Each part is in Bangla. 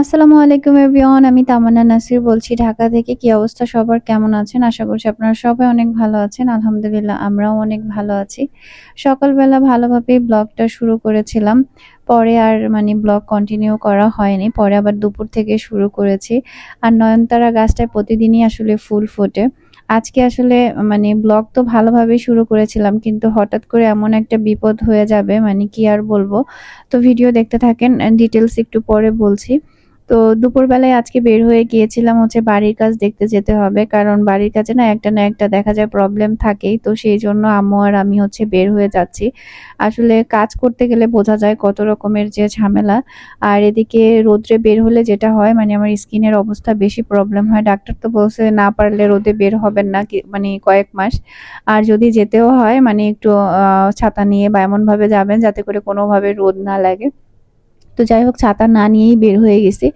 আসসালামু আলাইকুম, এভরিওয়ান। আমি তামান্না নাসির বলছি, ঢাকা থেকে কি অবস্থা? সবার কেমন আছেন? আশা করছি আপনারা সবাই অনেক ভালো আছেন। আলহামদুলিল্লাহ, আমরাও অনেক ভালো আছি। সকালবেলা ভালোভাবে ব্লগটা শুরু করেছিলাম। পরে আর মানে ব্লগ কন্টিনিউ করা হয়নি। পরে আবার দুপুর থেকে শুরু করেছি। আর নয়নতারা গাছটায় প্রতিদিনই আসলে ফুল ফোটে। আজকে আসলে মানে ব্লগ তো ভালোভাবেই শুরু করেছিলাম, কিন্তু হঠাৎ করে এমন একটা বিপদ হয়ে যাবে মানে কি আর বলব? তো ভিডিও দেখতে থাকেন ডিটেলস একটু পরে বলছি। তো দুপুরবেলায় আজকে বের হয়ে গিয়েছিলাম হচ্ছে বাড়ির কাজ দেখতে যেতে হবে, কারণ বাড়ির কাছে না একটা না একটা দেখা যায় প্রবলেম থাকেই, তো সেই জন্য আম্মু আর আমি হচ্ছে বের হয়ে যাচ্ছি। আসলে কাজ করতে গেলে বোঝা যায় কত রকমের যে ঝামেলা, আর এদিকে রোদ্রে বের হলে যেটা হয় মানে আমার স্কিনের অবস্থা বেশি প্রবলেম হয়। ডাক্তার তো বলছে না পারলে রোদে বের হবেন না মানে কয়েক মাস। আর যদি যেতেও হয় মানে একটু ছাতা নিয়ে বা এমনভাবে যাবেন যাতে করে কোনোভাবে রোদ না লাগে। তো যাই হোক, ছাতা না নিয়েই বের হয়ে গেছি।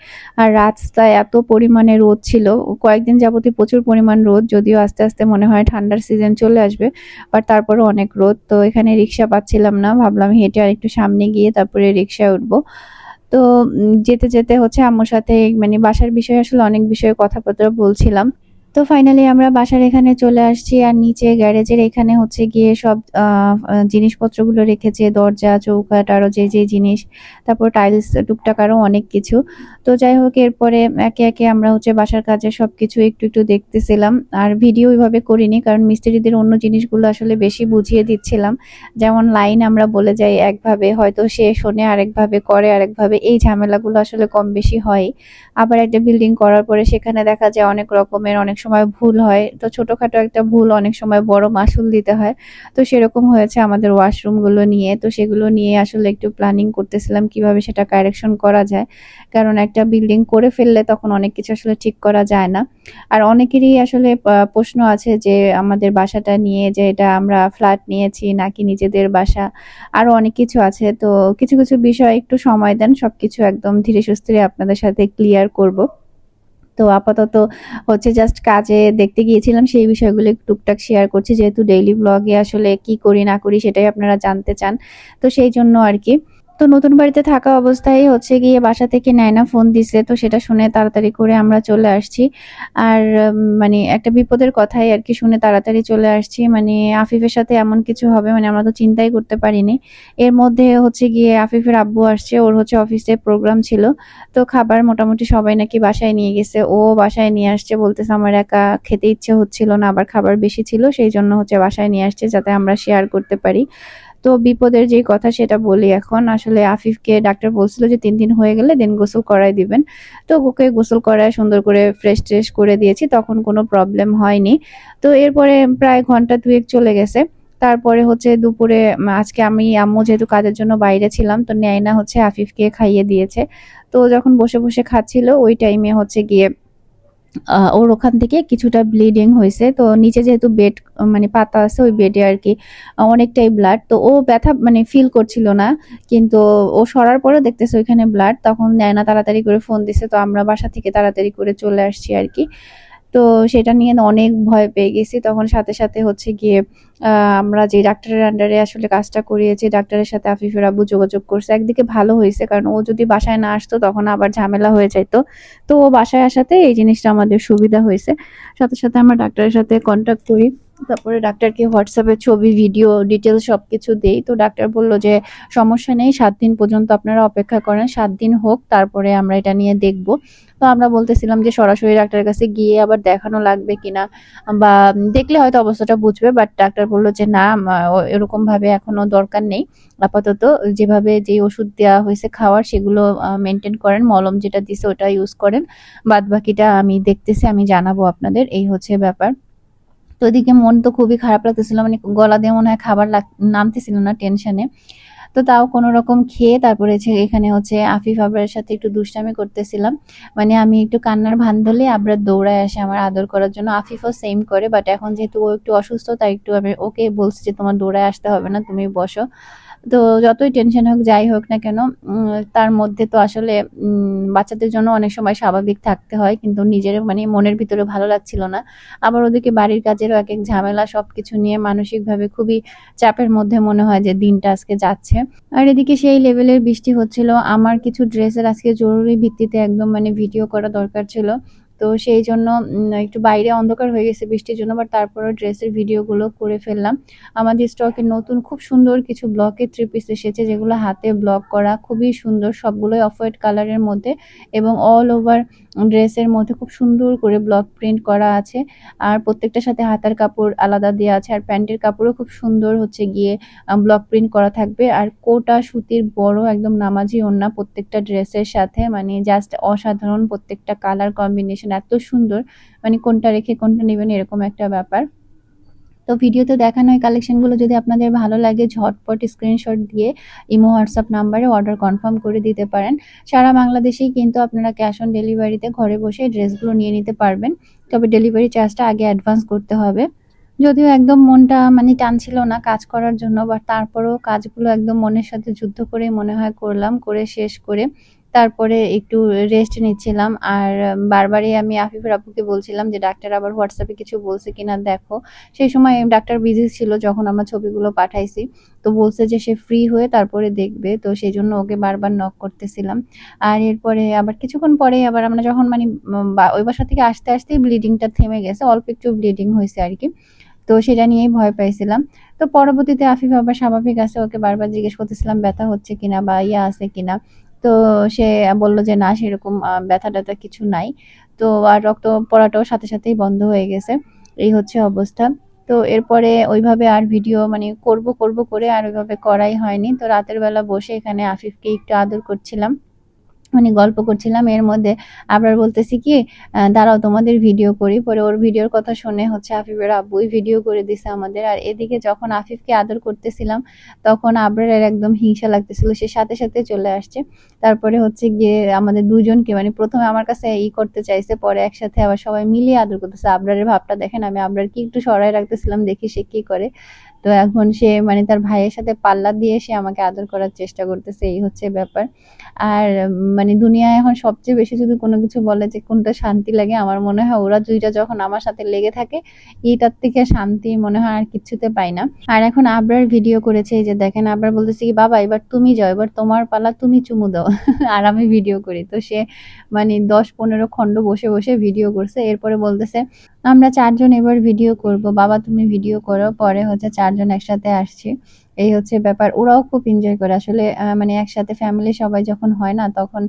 আর রাস্তায় এত পরিমাণে রোদ ছিল, কয়েকদিন যাবতীয় প্রচুর পরিমাণ রোদ, যদিও আস্তে আস্তে মনে হয় ঠান্ডার সিজন চলে আসবে বাট তারপরে অনেক রোদ। তো এখানে রিক্সা পাচ্ছিলাম না, ভাবলাম হেঁটে আর একটু সামনে গিয়ে তারপরে রিক্সায় উঠবো। তো যেতে যেতে হচ্ছে আম্মুর সাথে মানে বাসার বিষয়ে আসলে অনেক বিষয়ে কথাবার্তা বলছিলাম। তো ফাইনালি আমরা বাসার এখানে চলে আসছি আর নিচে গ্যারেজের এখানে হচ্ছে গিয়ে সব জিনিসপত্রগুলো রেখেছে, দরজা চৌকাট আরও যে যে জিনিস, তারপর টাইলস টুকটাক আরও অনেক কিছু। তো যাই হোক, এরপরে একে একে আমরা হচ্ছে বাসার কাজে সব কিছু একটু একটু দেখতেছিলাম। আর ভিডিও ওইভাবে করিনি, কারণ মিস্ত্রিদের অন্য জিনিসগুলো আসলে বেশি বুঝিয়ে দিচ্ছিলাম। যেমন লাইন আমরা বলে যাই, একভাবে হয়তো সে শোনে, আরেকভাবে করে, আরেকভাবে এই ঝামেলাগুলো আসলে কম বেশি হয়। আবার একটা বিল্ডিং করার পরে সেখানে দেখা যায় অনেক রকমের, অনেক সময় ভুল হয়। তো ছোটখাটো একটা ভুল অনেক সময় বড় মাসুল দিতে হয়। তো সেরকম হয়েছে আমাদের ওয়াশরুমগুলো নিয়ে। তো সেগুলো নিয়ে আসলে একটু প্ল্যানিং করতেছিলাম কীভাবে সেটা কারেকশন করা যায়। কারণ একটা বিল্ডিং করে ফেললে তখন অনেক কিছু আসলে ঠিক করা যায় না। আর অনেকেরই আসলে প্রশ্ন আছে যে আমাদের বাসাটা নিয়ে যে এটা আমরা ফ্ল্যাট নিয়েছি নাকি নিজেদের বাসা। আরও অনেক কিছু আছে। তো কিছু কিছু বিষয় একটু সময় দেন, সবকিছু একদম ধীরে সুস্থিরে আপনাদের সাথে ক্লিয়ার করব। তো আপাতত হচ্ছে জাস্ট কাজে দেখতে গিয়েছিলাম, সেই বিষয়গুলো টুকটাক শেয়ার করছি, যেহেতু ডেইলি ব্লগে আসলে কি করি না করি সেটাই আপনারা জানতে চান। তো সেই জন্য আর কি। তো নতুন বাড়িতে থাকা অবস্থায় হচ্ছে গিয়ে বাসা থেকে নাইনা ফোন দিছে, তো সেটা শুনে তাড়াতাড়ি করে আমরা চলে আসছি। আর মানে একটা বিপদের কথাই আর কি শুনে তাড়াতাড়ি চলে আসছি। মানে আফিফের সাথে এমন কিছু হবে মানে আমরা তো চিন্তাই করতে পারিনি। এর মধ্যে হচ্ছে গিয়ে আফিফের আব্বু আসছে, ওর হচ্ছে অফিসে প্রোগ্রাম ছিল। তো খাবার মোটামুটি সবাই নাকি বাসায় নিয়ে গেছে, ও বাসায় নিয়ে আসছে বলতেছে আমার একা খেতে ইচ্ছে হচ্ছিল না, আবার খাবার বেশি ছিল, সেই জন্য হচ্ছে বাসায় নিয়ে আসছে যাতে আমরা শেয়ার করতে পারি। তো বিপদের যে কথা সেটা বলি এখন, আসলে আফিফকে ডাক্তার বলছিল যে তিন দিন হয়ে গেলে দিন গোসল করাই দিবেন। তো ওকে গোসল করায় সুন্দর করে ফ্রেশ ট্রেশ করে দিয়েছি, তখন কোনো প্রবলেম হয়নি। তো এরপরে প্রায় ঘণ্টা দুয়েক চলে গেছে। তারপরে হচ্ছে দুপুরে আজকে আমি আম্মু যেহেতু কাজের জন্য বাইরে ছিলাম, তো ন্যায়না হচ্ছে আফিফকে খাইয়ে দিয়েছে। তো যখন বসে বসে খাচ্ছিল, ওই টাইমে হচ্ছে গিয়ে ওর ওখান থেকে কিছুটা ব্লিডিং হয়েছে। তো নিচে যেহেতু বেড মানে পাতা আছে ওই বেডে আর কি অনেকটাই ব্লাড তো ও ব্যথা মানে ফিল করছিল না, কিন্তু ও সরার পরে দেখতেছে ওইখানে ব্লাড তখন নেয় না তাড়াতাড়ি করে ফোন দিছে, তো আমরা বাসা থেকে তাড়াতাড়ি করে চলে আসছি আর কি তো সেটা নিয়ে অনেক ভয় পেয়ে গেছি। তখন সাথে সাথে হচ্ছে গিয়ে আমরা যে ডাক্তারের আন্ডারে আসলে কাজটা করিয়েছি, ডাক্তারের সাথে আফিফের আব্বু যোগাযোগ করছে। একদিকে ভালো হয়েছে, কারণ ও যদি বাসায় না আসতো তখন আবার ঝামেলা হয়ে যাইতো। তো ও বাসায় আসাতে এই জিনিসটা আমাদের সুবিধা হয়েছে। সাথে সাথে আমরা ডাক্তারের সাথে কন্ট্যাক্ট করি। তারপরে ডাক্তারকে হোয়াটসঅ্যাপে ছবি ভিডিও ডিটেলস সব কিছু দেই। তো ডাক্তার বলল যে, সমস্যা নেই, সাত দিন পর্যন্ত আপনারা অপেক্ষা করেন, সাত দিন হোক, তারপরে আমরা এটা নিয়ে দেখব। তো আমরা বলতেছিলাম যে, সরাসরি ডাক্তারের কাছে গিয়ে আবার দেখানো লাগবে কিনা, বা দেখলে হয়তো অবস্থাটা বুঝবে বাট ডাক্তার বলল যে, না এরকম ভাবে এখনও দরকার নেই। আপাতত যেভাবে যে ওষুধ দেওয়া হয়েছে খাওয়ার, সেগুলো মেনটেন করেন, মলম যেটা দিছে ওটা ইউজ করেন। বাদ বাকিটা আমি দেখতেছি, আমি জানাব আপনাদের, এই হচ্ছে ব্যাপার। তো এদিকে মন তো খুবই খারাপ লাগতেছিল মানে গলা দিয়ে মনে হয় খাবার নামতেছিল না টেনশনে। তো তাও কোনো রকম খেয়ে তারপরে এখানে হচ্ছে আফিফ আবরার সাথে একটু দুষ্টামি করতেছিলাম। মানে আমি একটু কান্নার ভান ধরলে আবরার দৌড়ায় আসে আমার আদর করার জন্য। আফিফও সেম করে বাট এখন যেহেতু ও একটু অসুস্থ, তাই একটু আমি ওকে বলছি যে তোমার দৌড়ায় আসতে হবে না, তুমি বসো। তো যতই টেনশন হোক, যাই হোক না কেন তার মধ্যে তো আসলে বাচ্চাদের জন্য অনেক সময় স্বাভাবিক থাকতে হয়, কিন্তু নিজের মানে মনের ভিতরে ভালো লাগছিল না। আবার ওদিকে বাড়ির কাজেরও এক এক ঝামেলা সবকিছু নিয়ে মানসিকভাবে খুবই চাপের মধ্যে মনে হয় যে দিনটা আজকে যাচ্ছে। আর এদিকে সেই লেভেলের বৃষ্টি হচ্ছিল। আমার কিছু ড্রেসের আজকে জরুরি ভিত্তিতে একদম মানে ভিডিও করা দরকার ছিল। তো সেই জন্য একটু বাইরে অন্ধকার হয়ে গেছে বৃষ্টির জন্য বাট তারপরও ড্রেসের ভিডিওগুলো করে ফেললাম। আমাদের স্টকে নতুন খুব সুন্দর কিছু ব্লকের থ্রি পিস এসেছে, যেগুলো হাতে ব্লক করা খুবই সুন্দর, সবগুলোই অফ হোয়াইট কালারের মধ্যে এবং অল ওভার ড্রেসের মধ্যে খুব সুন্দর করে ব্লক প্রিন্ট করা আছে। আর প্রত্যেকটার সাথে হাতার কাপড় আলাদা দেওয়া আছে, আর প্যান্টের কাপড়ও খুব সুন্দর হচ্ছে গিয়ে ব্লক প্রিন্ট করা থাকবে। আর কোটা, সুতির বড় একদম নামাজি ওড়না প্রত্যেকটা ড্রেসের সাথে মানে জাস্ট অসাধারণ প্রত্যেকটা কালার কম্বিনেশন এত সুন্দর। মানে কোনটা রেখে কোনটা নেবেন এরকম একটা ব্যাপার। তো ভিডিওতে দেখানো এই কালেকশনগুলো যদি আপনাদের ভালো লাগে, ঝটপট স্ক্রিনশট দিয়ে ইমো হোয়াটসঅ্যাপ নাম্বারে অর্ডার কনফার্ম করে দিতে পারেন। সারা বাংলাদেশেই কিন্তু আপনারা ক্যাশ অন ডেলিভারিতে ঘরে বসে ড্রেসগুলো নিয়ে নিতে পারবেন। তবে ডেলিভারি চার্জটা আগে অ্যাডভান্স করতে হবে। যদিও একদম মনটা মানে টানছিল না কাজ করার জন্য বাট তারপরেও কাজগুলো একদম মনের সাথে যুদ্ধ করে মনে হয় করলাম, করে শেষ করে। তারপরে একটু রেস্ট নিচ্ছিলাম। আর বারবারই আমি আফিফের আপুকে বলছিলাম যে, ডাক্তার আবার হোয়াটসঅ্যাপে কিছু বলছে কিনা দেখো। সেই সময় ডাক্তার বিজি ছিল যখন আমরা ছবিগুলো পাঠাইছি। তো বলছে যে, সে ফ্রি হয়ে তারপরে দেখবে। তো সেই জন্য ওকে বারবার নক করতেছিলাম। আর এরপরে আবার কিছুক্ষণ পরে আবার আমরা যখন মানে ওই বাসা থেকে আসতে আসতেই ব্লিডিংটা থেমে গেছে। অল্প একটু ব্লিডিং হয়েছে আর কি। তো সেটা নিয়েই ভয় পাইছিলাম। তো পরবর্তীতে আফিফ আবার স্বাভাবিক আছে। ওকে বারবার জিজ্ঞেস করতেছিলাম, ব্যথা হচ্ছে কিনা বা ইয়া আছে কিনা? তো সে বলল যে, না, সেরকম ব্যথা ট্যাথা কিছু নাই। তো আর রক্ত পড়াটাও সাথে সাথেই বন্ধ হয়ে গেছে। এই হচ্ছে অবস্থা। তো এরপরে ওইভাবে আর ভিডিও মানে করব করব করে আর ওইভাবে করাই হয়নি। তো রাতের বেলা বসে এখানে আফিফকে একটু আদর করছিলাম। মানে গল্প করছিলাম, এর মধ্যে আবার বলতেছি কি দাঁড়াও তোমাদের ভিডিও করি, পরে ওর ভিডিওর কথা শুনে হচ্ছে আফিফের আব্বুই ভিডিও করে দিছে আমাদের। আর এদিকে যখন আফিফকে আদর করতেছিলাম, তখন আবরারের একদম হিংসা লাগতেছিল, সে সাথে সাথে চলে আসছে। তারপরে হচ্ছে গিয়ে আমাদের দুজনকে মানে প্রথমে আমার কাছে ই করতে চাইছে, পরে একসাথে আবার সবাই মিলিয়ে আদর করতেছে। আবরারের ভাবটা দেখেন, আমি আবরারকে একটু সরাই রাখতেছিলাম, দেখি সে কি করে। তো এখন সে মানে তার ভাইয়ের সাথে পাল্লা দিয়ে সে আমাকে আদর করার চেষ্টা করতেছে, এই হচ্ছে ব্যাপার। আর মানে দুনিয়ায় এখন সবচেয়ে বেশি যদি কোনো কিছু বলে যে কোনটা শান্তি লাগে, আমার মনে হয় ওরা দুইটা যখন আমার সাথে লেগে থাকে এইটার থেকে শান্তি মনে হয় আর কিচ্ছুতে পাই না। আর এখন আবরার ভিডিও করেছে, এই যে দেখেন, আবরার বলতেছে কি, বাবা, এবার তুমি যাও, এবার তোমার পালা তুমি চুমু দাও। আর আমি ভিডিও করি। তো সে মানে দশ পনেরো খণ্ড বসে বসে ভিডিও করছে, এরপরে বলতেছে আমরা চারজন এবার ভিডিও করব। বাবা, তুমি ভিডিও করো। পরে হচ্ছে চারজন একসাথে আসছি। এই হচ্ছে ব্যাপার। ওরাও খুব এনজয় করে। আসলে মানে একসাথে ফ্যামিলি সবাই যখন হয় না, তখন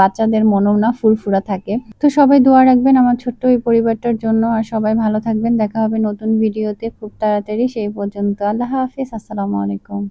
বাচ্চাদের মনও না ফুরফুরা থাকে। তো সবাই দোয়া রাখবেন আমার ছোট্ট এই পরিবারটার জন্য। আর সবাই ভালো থাকবেন। দেখা হবে নতুন ভিডিওতে খুব তাড়াতাড়ি সেই পর্যন্ত। আল্লাহ হাফিজ। আসসালামু আলাইকুম।